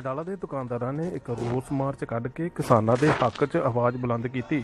ਨਡਾਲਾ ਦੇ ਦੁਕਾਨਦਾਰਾਂ ਨੇ ਇੱਕ ਰੋਸ ਮਾਰਚ ਕੱਢ ਕੇ ਕਿਸਾਨਾਂ ਦੇ ਹੱਕ 'ਚ ਆਵਾਜ਼ ਬੁਲੰਦ ਕੀਤੀ।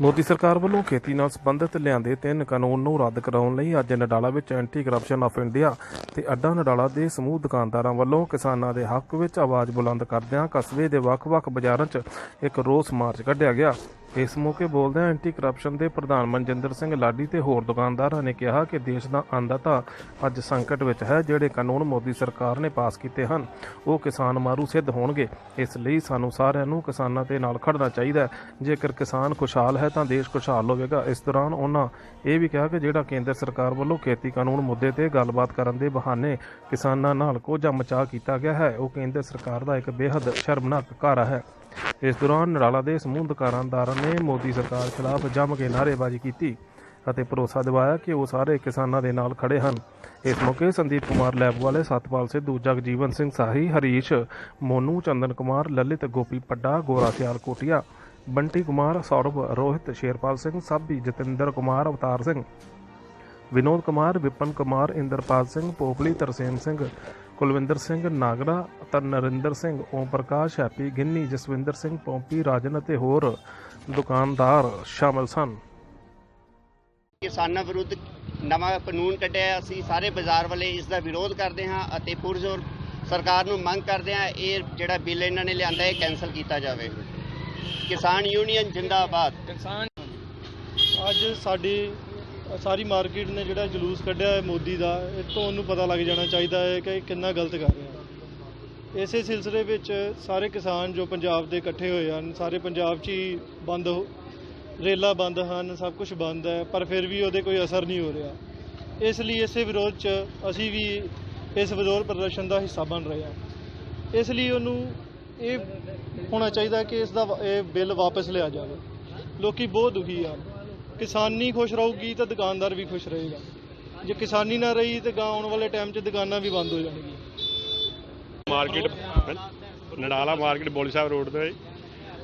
ਮੋਦੀ ਸਰਕਾਰ ਵੱਲੋਂ ਖੇਤੀ ਨਾਲ ਸੰਬੰਧਿਤ ਲਿਆਂਦੇ ਤਿੰਨ ਕਾਨੂੰਨ ਨੂੰ ਰੱਦ ਕਰਾਉਣ ਲਈ ਅੱਜ ਨਡਾਲਾ ਵਿੱਚ ਐਂਟੀ ਕਰਪਸ਼ਨ ਆਫ ਇੰਡੀਆ ਤੇ ਅੱਡਾ ਨਡਾਲਾ ਦੇ ਸਮੂਹ ਦੁਕਾਨਦਾਰਾਂ ਵੱਲੋਂ ਕਿਸਾਨਾਂ ਦੇ ਹੱਕ ਵਿੱਚ ਆਵਾਜ਼ ਬੁਲੰਦ ਕਰਦਿਆਂ ਕਸਬੇ ਦੇ ਵੱਖ-ਵੱਖ ਬਾਜ਼ਾਰਾਂ 'ਚ ਇੱਕ ਰੋਸ ਮਾਰਚ ਕੱਢਿਆ ਗਿਆ। ਇਸ ਮੌਕੇ ਬੋਲਦਿਆਂ ਐਂਟੀ ਕਰਪਸ਼ਨ ਦੇ ਪ੍ਰਧਾਨ ਮਨਜਿੰਦਰ ਸਿੰਘ ਲਾਡੀ ਤੇ ਹੋਰ ਦੁਕਾਨਦਾਰਾਂ ਨੇ ਕਿਹਾ ਕਿ ਦੇਸ਼ ਦਾ ਅੰਨਦਾਤਾ ਅੱਜ ਸੰਕਟ ਵਿੱਚ ਹੈ, ਜਿਹੜੇ ਕਾਨੂੰਨ ਮੋਦੀ ਸਰਕਾਰ ਨੇ ਪਾਸ ਕੀਤੇ ਹਨ, ਉਹ ਕਿਸਾਨ ਮਾਰੂ ਸਿੱਧ ਹੋਣਗੇ। ਇਸ ਲਈ ਸਾਨੂੰ ਸਾਰਿਆਂ ਨੂੰ ਕਿਸਾਨਾਂ ਦੇ ਨਾਲ ਖੜਨਾ ਚਾਹੀਦਾ ਹੈ। ਜੇਕਰ ਕਿਸਾਨ ਖੁਸ਼ਹਾਲ ਹੈ ਤਾਂ ਦੇਸ਼ ਖੁਸ਼ਹਾਲ ਹੋਵੇਗਾ। ਇਸ ਦੌਰਾਨ ਉਹਨਾਂ ਇਹ ਵੀ ਕਿਹਾ ਕਿ ਜਿਹੜਾ ਕੇਂਦਰ ਸਰਕਾਰ ਵੱਲੋਂ ਖੇਤੀ ਕਾਨੂੰਨ ਮੁੱਦੇ ਤੇ ਗੱਲਬਾਤ ਕਰਨ ਦੇ ਬਹਾਨੇ ਕਿਸਾਨਾਂ ਨਾਲ ਕੋਝਾ ਮਚਾ ਕੀਤਾ ਗਿਆ ਹੈ, ਉਹ ਕੇਂਦਰ ਸਰਕਾਰ ਦਾ ਇੱਕ ਬੇਹੱਦ ਸ਼ਰਮਨਾਕ ਘਾਰਾ ਹੈ। ਇਸ ਦੌਰਾਨ ਨਰਾਲਾ ਦੇ ਸਮੂਹ ਦੁਕਾਨਦਾਰਾਂ ਨੇ ਮੋਦੀ ਸਰਕਾਰ ਖਿਲਾਫ ਜੰਮ ਕੇ ਨਾਅਰੇਬਾਜ਼ੀ ਕੀਤੀ ਅਤੇ ਭਰੋਸਾ ਦਿਵਾਇਆ ਕਿ ਉਹ ਸਾਰੇ ਕਿਸਾਨਾਂ ਦੇ ਨਾਲ ਖੜੇ ਹਨ। ਇਸ ਮੌਕੇ ਸੰਦੀਪ ਕੁਮਾਰ ਲੈਬ ਵਾਲੇ ਸਤਪਾਲ ਸਿੱਧੂ, ਜਗਜੀਵਨ ਸਿੰਘ ਸਾਹੀ, ਹਰੀਸ਼ ਮੋਨੂ, ਚੰਦਨ ਕੁਮਾਰ, ਲਲਿਤ ਗੋਪੀ ਪੱਡਾ, ਗੋਰਾ ਸਿਆਲ ਕੋਟੀਆ, ਬੰਟੀ ਕੁਮਾਰ ਸੌਰਭ ਰੋਹਿਤ, ਸ਼ੇਰਪਾਲ ਸਿੰਘ ਸਾਬੀ, ਜਤਿੰਦਰ ਕੁਮਾਰ, ਅਵਤਾਰ ਸਿੰਘ, ਵਿਨੋਦ ਕੁਮਾਰ, ਵਿਪਨ ਕੁਮਾਰ, ਇੰਦਰਪਾਲ ਸਿੰਘ ਪੋਪਲੀ ਤਰਸੇਮ ਸਿੰਘ ਕੁਲਵਿੰਦਰ ਸਿੰਘ ਨਾਗਰਾ ਅਤੇ ਨਰਿੰਦਰ ਸਿੰਘ ਓਮ ਪ੍ਰਕਾਸ਼ ਹੈਪੀ ਗਿੰਨੀ ਜਸਵਿੰਦਰ ਸਿੰਘ ਪੌਂਪੀ ਰਾਜਨ ਅਤੇ ਹੋਰ ਦੁਕਾਨਦਾਰ ਸ਼ਾਮਲ ਸਨ। ਕਿਸਾਨਾਂ ਵਿਰੁੱਧ ਨਵਾਂ ਕਾਨੂੰਨ ਕੱਢਿਆ ਹੈ। ਅਸੀਂ ਸਾਰੇ ਬਾਜ਼ਾਰ ਵਾਲੇ ਇਸ ਦਾ ਵਿਰੋਧ ਕਰਦੇ ਹਾਂ ਅਤੇ ਪੁਰਜ਼ੋਰ ਸਰਕਾਰ ਨੂੰ ਮੰਗ ਕਰਦੇ ਹਾਂ ਇਹ ਜਿਹੜਾ ਬਿੱਲ ਇਹਨਾਂ ਨੇ ਲਿਆਂਦਾ ਹੈ ਕੈਨਸਲ ਕੀਤਾ ਜਾਵੇ। ਕਿਸਾਨ ਯੂਨੀਅਨ ਜਿੰਦਾਬਾਦ। ਅੱਜ ਸਾਡੀ ਸਾਰੀ ਮਾਰਕੀਟ ਨੇ ਜਿਹੜਾ ਜਲੂਸ ਕੱਢਿਆ ਹੈ ਮੋਦੀ ਦਾ, ਇਹ ਤੋਂ ਉਹਨੂੰ ਪਤਾ ਲੱਗ ਜਾਣਾ ਚਾਹੀਦਾ ਹੈ ਕਿ ਇਹ ਕਿੰਨਾ ਗਲਤ ਕਰ ਰਿਹਾ ਇਸੇ ਸਿਲਸਿਲੇ ਵਿੱਚ ਸਾਰੇ ਕਿਸਾਨ ਜੋ ਪੰਜਾਬ ਦੇ ਇਕੱਠੇ ਹੋਏ ਹਨ, ਸਾਰੇ ਪੰਜਾਬ 'ਚ ਹੀ ਬੰਦ ਹੋ- ਰੇਲਾਂ ਬੰਦ ਹਨ, ਸਭ ਕੁਝ ਬੰਦ ਹੈ, ਪਰ ਫਿਰ ਵੀ ਉਹਦੇ ਕੋਈ ਅਸਰ ਨਹੀਂ ਹੋ ਰਿਹਾ। ਇਸ ਲਈ ਇਸੇ ਵਿਰੋਧ 'ਚ ਅਸੀਂ ਵੀ ਇਸ ਵਿਰੋਧ ਪ੍ਰਦਰਸ਼ਨ ਦਾ ਹਿੱਸਾ ਬਣ ਰਹੇ ਹਾਂ। ਇਸ ਲਈ ਉਹਨੂੰ ਇਹ ਹੋਣਾ ਚਾਹੀਦਾ ਕਿ ਇਸ ਦਾ ਇਹ ਬਿੱਲ ਵਾਪਸ ਲਿਆ ਜਾਵੇ। ਲੋਕੀ ਬਹੁਤ ਦੁਖੀ ਆ ਕਿਸਾਨੀ ਖੁਸ਼ ਰਹੂਗੀ ਤਾਂ ਦੁਕਾਨਦਾਰ ਵੀ ਖੁਸ਼ ਰਹੇਗਾ। ਜੇ ਕਿਸਾਨੀ ਨਾ ਰਹੀ ਤੇ ਗਾਂ ਆਉਣ ਵਾਲੇ ਟਾਈਮ 'ਚ ਦੁਕਾਨਾਂ ਵੀ ਬੰਦ ਹੋ ਜਾਣਗੀਆਂ। Market Nadala market Boli Sahib road ਤੇ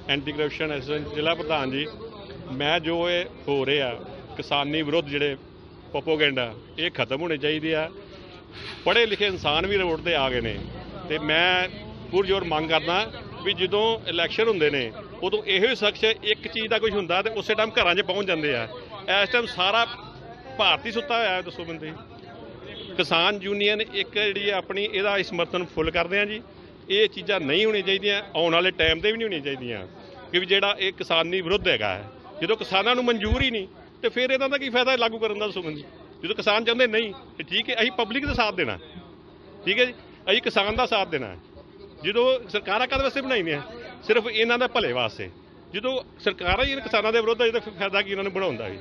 ਐਂਟੀ ਕਰਪਸ਼ਨ ਐਸੋਸੀਏਸ਼ਨ ਜ਼ਿਲ੍ਹਾ ਪ੍ਰਧਾਨ ਜੀ, ਮੈਂ ਜੋ ਇਹ ਹੋ ਰਿਹਾ, ਕਿਸਾਨੀ ਵਿਰੁੱਧ ਜਿਹੜੇ ਪ੍ਰੋਪੋਗੈਂਡਾ ਇਹ ਖਤਮ ਹੋਣੇ ਚਾਹੀਦੇ ਆ। ਪੜ੍ਹੇ ਲਿਖੇ ਇਨਸਾਨ ਵੀ ਰੋਡ ਤੇ ਆ ਗਏ ਨੇ ਤੇ ਮੈਂ ਪੁਰਜੋਰ ਮੰਗ ਕਰਦਾ ਵੀ ਜਦੋਂ ਇਲੈਕਸ਼ਨ ਹੁੰਦੇ ਨੇ ਉਦੋਂ ਇਹੋ ਹੀ ਸ਼ਖਸ ਇੱਕ ਚੀਜ਼ ਦਾ ਕੁਝ ਹੁੰਦਾ ਤੇ ਉਸੇ ਟਾਈਮ ਘਰਾਂ 'ਚ ਪਹੁੰਚ ਜਾਂਦੇ ਆ। ਇਸ ਟਾਈਮ ਸਾਰਾ ਭਾਰਤੀ ਸੁੱਤਾ ਹੋਇਆ ਹੈ, ਦੱਸੋ ਬੰਦੇ। ਕਿਸਾਨ ਯੂਨੀਅਨ ਇੱਕ ਜਿਹੜੀ ਹੈ ਆਪਣੀ, ਇਹਦਾ ਸਮਰਥਨ ਫੁੱਲ ਕਰਦੇ ਆ ਜੀ। ਇਹ ਚੀਜ਼ਾਂ ਨਹੀਂ ਹੋਣੀਆਂ ਚਾਹੀਦੀਆਂ, ਆਉਣ ਵਾਲੇ ਟਾਈਮ ਤੇ ਵੀ ਨਹੀਂ ਹੋਣੀਆਂ ਚਾਹੀਦੀਆਂ। ਕਿ ਵੀ ਜਿਹੜਾ ਇਹ ਕਿਸਾਨੀ ਵਿਰੁੱਧ ਹੈਗਾ ਹੈ, ਜਦੋਂ ਕਿਸਾਨਾਂ ਨੂੰ ਮਨਜ਼ੂਰ ਹੀ ਨਹੀਂ, ਤੇ ਫਿਰ ਇਹਨਾਂ ਦਾ ਕੀ ਫਾਇਦਾ ਲਾਗੂ ਕਰਨ ਦਾ ਸੁਮਨ ਜੀ ਜਦੋਂ ਕਿਸਾਨ ਚਾਹੁੰਦੇ ਨਹੀਂ, ਤੇ ਠੀਕ ਹੈ, ਅਸੀਂ ਪਬਲਿਕ ਦਾ ਸਾਥ ਦੇਣਾ। ਠੀਕ ਹੈ ਜੀ, ਅਸੀਂ ਕਿਸਾਨ ਦਾ ਸਾਥ ਦੇਣਾ। ਜਦੋਂ ਸਰਕਾਰਾਂ ਕਦ ਵਾਸਤੇ ਬਣਾਈਆਂ? ਸਿਰਫ ਇਹਨਾਂ ਦੇ ਭਲੇ ਵਾਸਤੇ। ਜਦੋਂ ਸਰਕਾਰਾਂ ਹੀ ਇਹਨਾਂ ਕਿਸਾਨਾਂ ਦੇ ਵਿਰੁੱਧ ਹੈ ਤਾਂ ਫਿਰ ਫਾਇਦਾ ਕੀ ਇਹਨਾਂ ਨੂੰ ਬਣਾਉਂਦਾ ਜੀ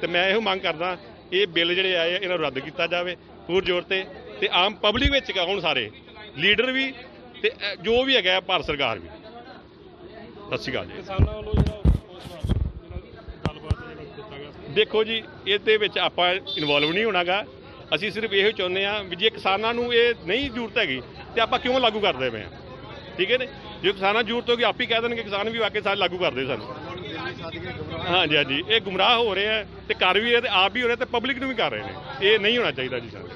ਤੇ ਮੈਂ ਇਹੋ ਮੰਗ ਕਰਦਾ ਇਹ ਬਿੱਲ ਜਿਹੜੇ ਆਏ ਆ, ਇਹਨਾਂ ਨੂੰ ਰੱਦ ਕੀਤਾ ਜਾਵੇ ਪੂਰ ਜ਼ੋਰ ਤੇ। ਤੇ ਆਮ ਪਬਲਿਕ ਵਿੱਚ ਆਉਣ ਸਾਰੇ ਲੀਡਰ ਵੀ ਤੇ ਜੋ ਵੀ ਹੈਗਾ ਭਾਰਤ ਸਰਕਾਰ ਵੀ। ਸਤਿ ਸ਼੍ਰੀ ਅਕਾਲ ਜੀ। ਕਿਸਾਨਾਂ ਵੱਲੋਂ ਜਿਹੜਾ ਦੇਖੋ ਜੀ ਇਹਦੇ ਵਿੱਚ ਆਪਾਂ ਇਨਵੋਲਵ ਨਹੀਂ ਹੋਣਾਗਾ। ਅਸੀਂ ਸਿਰਫ ਇਹੋ ਚਾਹੁੰਦੇ ਆ ਵੀ ਜੇ ਕਿਸਾਨਾਂ ਨੂੰ ਇਹ ਨਹੀਂ ਜ਼ਰੂਰਤ ਹੈਗੀ ਤੇ ਆਪਾਂ ਕਿਉਂ ਲਾਗੂ ਕਰਦੇ ਪਏ ਆ? ਠੀਕ ਹੈ ਨੇ ਜੇ ਕਿਸਾਨਾਂ ਨੂੰ ਜ਼ਰੂਰਤ ਹੋਗੀ ਆਪ ਹੀ ਕਹਿ ਦੇਣਗੇ, ਕਿਸਾਨ ਵੀ ਵਾਕਈ ਸਾਰੇ ਲਾਗੂ ਕਰਦੇ ਸਾਨੂੰ। ਹਾਂਜੀ ਹਾਂਜੀ, ਇਹ ਗੁੰਮਰਾਹ ਹੋ ਰਹੇ ਆ ਤੇ ਕਰ ਵੀ ਰਹੇ ਤੇ ਆਪ ਵੀ ਹੋ ਰਹੇ ਤੇ ਪਬਲਿਕ ਨੂੰ ਵੀ ਕਰ ਰਹੇ ਨੇ। ਇਹ ਨਹੀਂ ਹੋਣਾ ਚਾਹੀਦਾ ਜੀ ਸਰ